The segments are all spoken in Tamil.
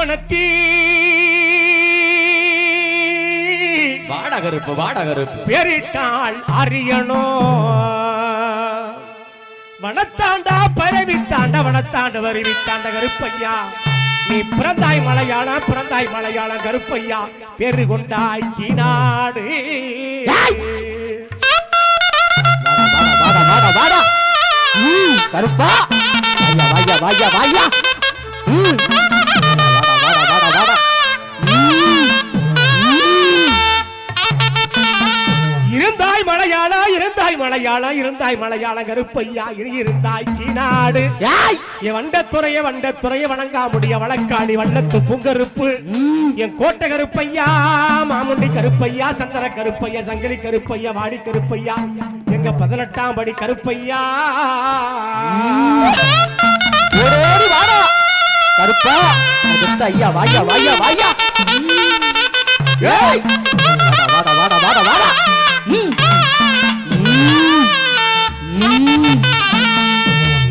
பெற்றாள் விராமணத்தி வாடா கருப்பு வாடா கருப்பு பெரிட்டாள் அரியணோ வனத்தாண்டா பரவித்தாண்ட வனத்தாண்ட வருவித்தாண்ட கருப்பையா. நீ பிறந்தாய் மலையாளம் பிறந்தாய் மலையாளம் கருப்பையா. பெரு கொண்டாய் கீநாடு வாடா வாடா வாடா வாடா ம், கருப்பா. வாயா வாயா வாயா வாயா. இருந்தாய் மலையாளா இருந்தாய் மலையாள கருப்பையா இனி இருந்தாய் கீநாடு வண்டத்துறைய வண்டத்துறைய வணங்காமுடிய வழக்காளி வண்ணத்து பூங்கருப்பு. ம். என் கோட்டை கருப்பையா மாமுண்டி கருப்பையா சந்தன கருப்பையா சங்கிலி கருப்பையா வாடி கருப்பையா எங்க பதினெட்டாம் படி கருப்பையா. கருப்பா ஐயா வாயா வாயா வாயா. ஏய்! வாடா வாடா வாடா வாடா.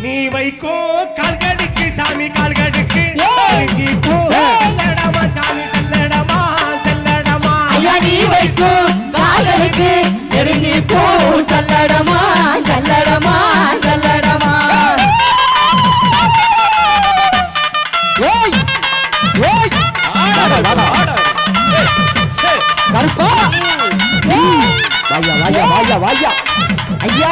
நீ வைக்கோ கால்கடுக்கு சாமி கால்கடுக்கு. செல்லடமா சாமி செல்லடமா செல்லடமா. ஐயா நீ வைக்கும் கால்களுக்கு நெருஞ்சி பூ. சல்லடமா சல்லடமா சல்லடமா. வாடா வாடா கருப்பா. வாயா வாயா வாயா வாயா. ஐயா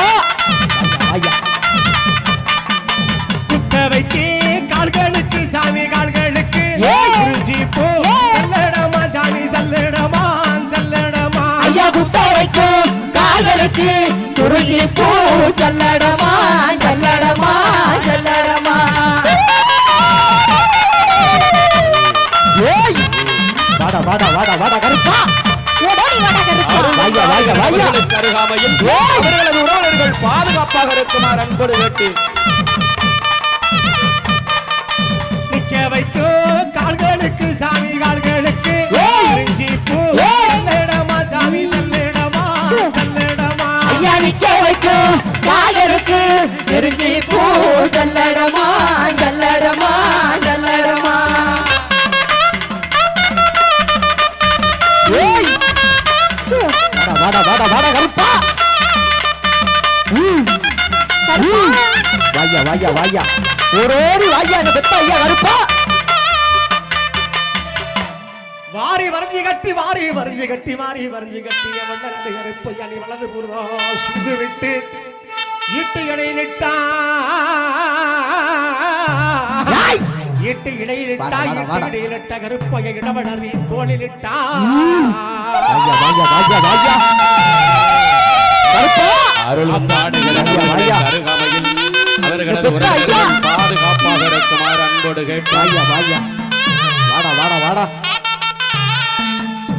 கால்களுக்கு குருஜி பூ சல்லடமா சல்லடமா சல்லடமா. வாடா வாடா வாடா வாடா கருப்பா. பாதுகாப்பாக இருக்குமாறு அன்போடு கேட்டு நிக்க வைக்கோ கால்களுக்கு சாமி கால்களுக்கு நிக்க வைக்கும் கால்களுக்கு நெருஞ்சி பூ சல்லடமா சல்லடமா ஏய்! வாடா வாடா வாடா கருப்பா. ம். வாயா வாயா வாயா ஓடோடி வாயா என்ன பெத்த ஐயா கருப்பா! வாரி வரைஞ்சி கட்டி வாரி வரைஞ்சி கட்டி வாரி வரைஞ்சி கட்டி அவன் நீ வலது பூர்வா சுண்டு விட்டு ஈட்டு இடையிலிட்டா. ஈட்டு இடையிலிட்டா ஈட்டு. இடையிலிட்ட கருப்பைய இடவடறி தோளிலிட்டா அருளும் அவர்களது பாதுகாப்பாக இருக்குமாறு அன்போடு கேட்டு வாயா வாயா வாடா வாடா வாடா.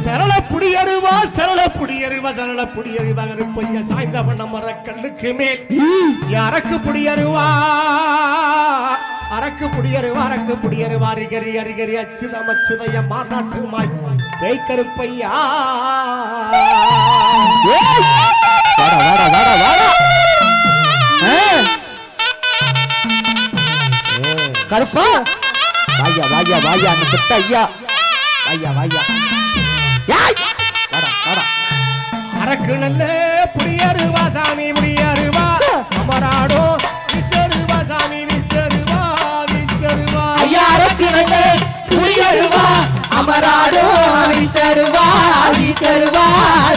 சரள புடியருவா சரள புடியருவா சரள புடியருவா கருப்பைய சாய்ந்த பண்ண மரக்கல்லுக்கு மேல் அரக்கு புடியருவா அரக்கு புடியருவா அரக்கு புடியருவா அரிகரி அரிகரி அச்சுதம் அச்சுதய மாநாட்டுமாய் ஆ. கருப்பா. வாயா வாயா வாயா அந்த ஐயா வாயா வாயா. அரக்கு நல்ல புடியருவா சாமி முடியருவா அமராடோ விச்சருவா சாமி விச்சருவா விச்சருவா ஐயா அரக்கு நல்ல புரியருவா அமராடோ வீச்சருவா வீச்சருவா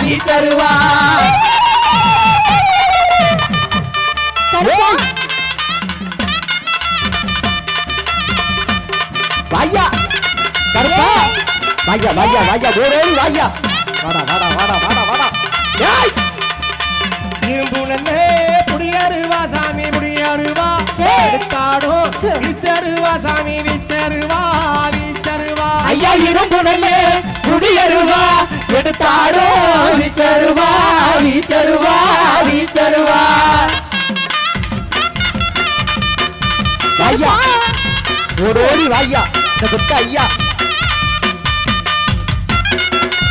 வீச்சருவா வாயா வாயா வாயா ஓடோடி வாயா வாடா வாடா வாடா வாடா வாடா. ஏய்! இரும்பு நல்லே புடியருவா சாமி முடியருவா எடுத்தாடோ விச்சருவா சாமி விச்சருவா விச்சருவா ஐயா இரும்பு நல்லே குடியருவா எடுத்தாரோ வீச்சருவா வீச்சருவா வீச்சருவா வாயா ஓடோடி வாயா இந்த பெத்த ஐயா.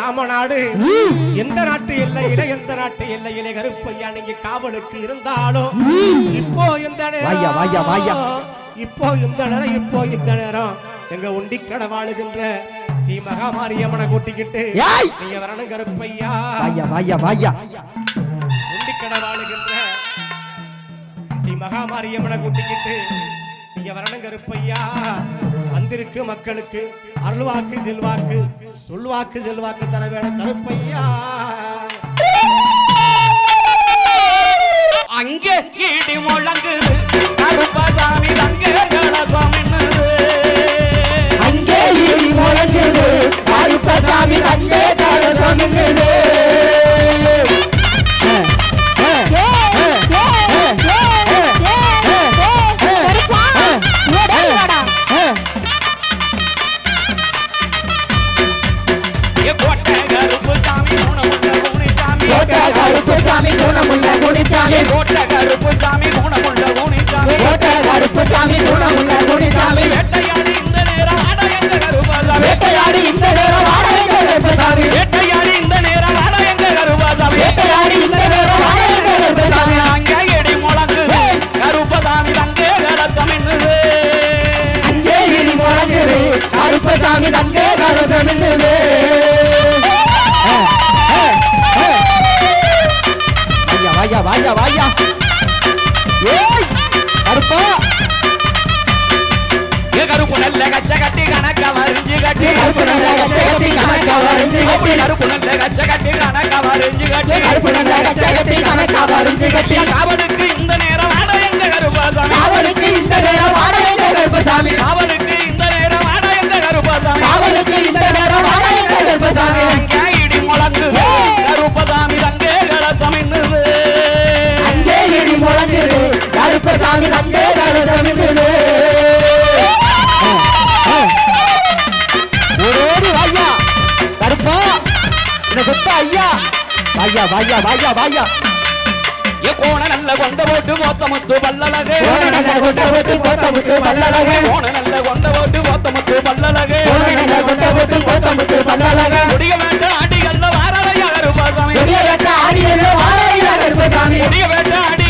ராமநாடு. எந்த நாட்டு எல்லையில எந்த நாட்டு எல்லையில கருப்பையா நீங்க காவலுக்கு இருந்தாலும் இப்போ. நேரம்? இப்போ இந்த நேரம்? இப்போ இந்த நேரம். எங்க உண்டி கடை வாழுகின்ற ஸ்ரீ மகாமாரியம்மனை கூட்டிக்கிட்டு. நீங்க வரணும் கருப்பையா. வாயா வாயா வாயா. உண்டிக்கடை வாழுகின்ற ஸ்ரீ மகாமாரியம்மனை கூட்டிக்கிட்டு நீங்க வரணும் கருப்பையா. வந்திருக்கு மக்களுக்கு. அருள்வாக்கு செல்வாக்கு. சொல்வாக்கு செல்வாக்கு தர வேணும். கருப்பையா. அங்கே இடி முழங்குது கருப்பசாமி தங்கே கணசமின்னுது அங்கே இடி முழங்குது. கருப்பசாமி தங்கே கலசமிங்குது கருப்பு நல்ல கச்ச கட்டி கணக்க வரிஞ்சு கட்டி கருப்பு நல்ல கச்சை கட்டி கணக்கா வரைஞ்சு கட்டி காவலுக்கு இந்த நேரம் ஆட எங்க கருப்பாசாமி? காவலுக்கு இந்த நேரம் வாடகை கருப்பசாமி? காவலுக்கு இந்த நேரம் ஆட எங்க கருப்பாசாமி? காவலுக்கு இந்த நேரம் வாடகை கருப்பசாமி? அங்கே இடி முழங்குது கருப்பசாமி தங்கே கலசமின்னுது. அங்கே இடி முழங்குது கருப்பசாமி வாயா வாயா வாயா. ஏ கோண நல்ல கொண்ட போட்டு கோத்தமுத்து பல்லழகு. ஓட நல்ல கொட்ட போட்டு கோத்தமுத்து பல்லழக. கோண நல்ல கொண்ட போட்டு கோத்தமுத்து பல்லழகு. ஓட நல்ல கொட்ட போட்டு கோத்தமுத்து பல்லழக. முடிய வேண்ட ஆண்டிகள்ல வாரறையா கருப்பாசாமி பெரிய வெட்ட ஆடியல்ல வாழையா கருப்பசாமி முடிய வேண்ட ஆண்டிகள்ல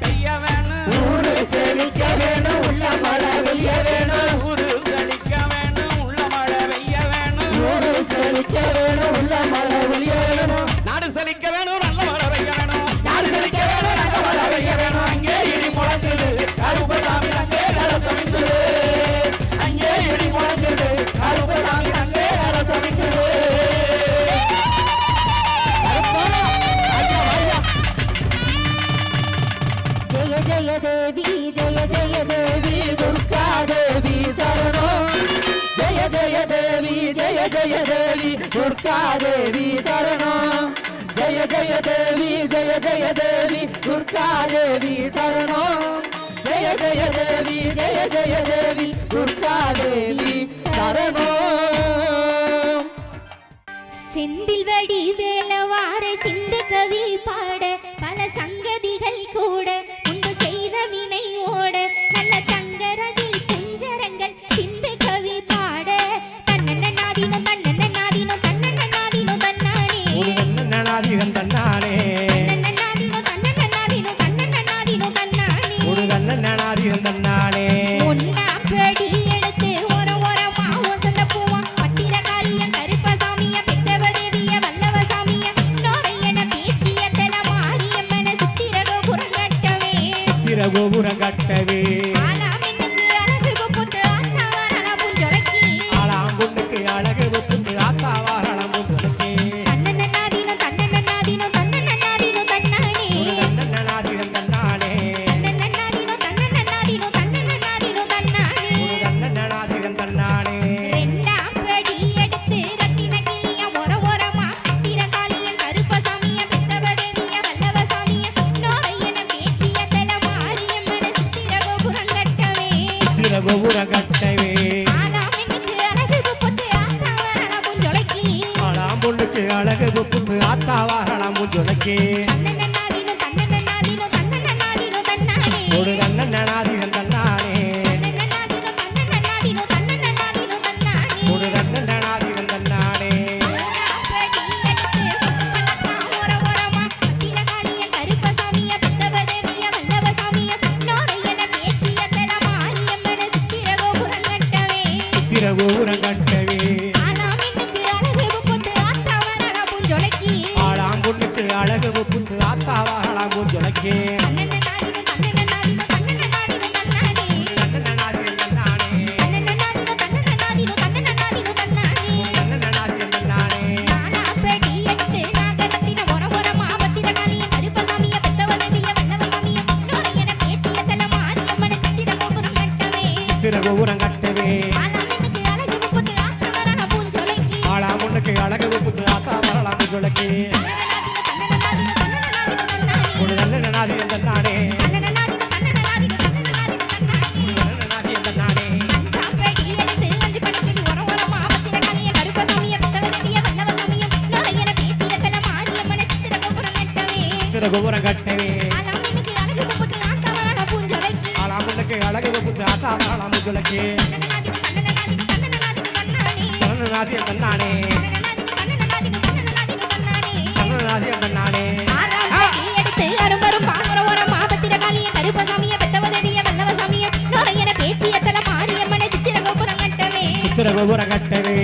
Píame. தேவி ஜெய ஜெய தேவி துர்கா தேவி சரணோ ஜெய ஜெய தேவி ஜெய ஜெய தேவி துர்கா தேவி சரணோ ஜெய ஜெய தேவி ஜெய ஜெய தேவி துர்கா தேவி சரணோ ஜெய ஜெய தேவி ஜெய ஜெய தேவி துர்கா தேவி சரணோ செந்தில் வடி வேலவார சிந்து கவி பாட பல சங்கதிகள் கூட தன்னானே ஒரு நல்ல நனாதி தன்னானே கோபுரம் கட்டவே திருவு உறகட்டவே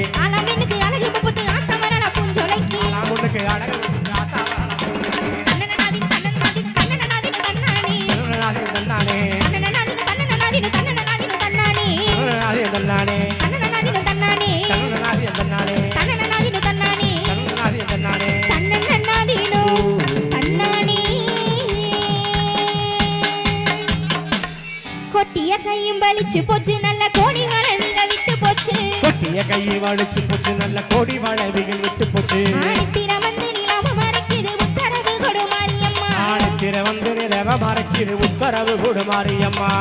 அடிச்சு போச்சு நல்ல கோடி வாழவிகள் விட்டு போச்சு வந்து நிலவ மறைக்கிது உத்தரவு கொடு மாரியம்மா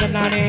தன்னானே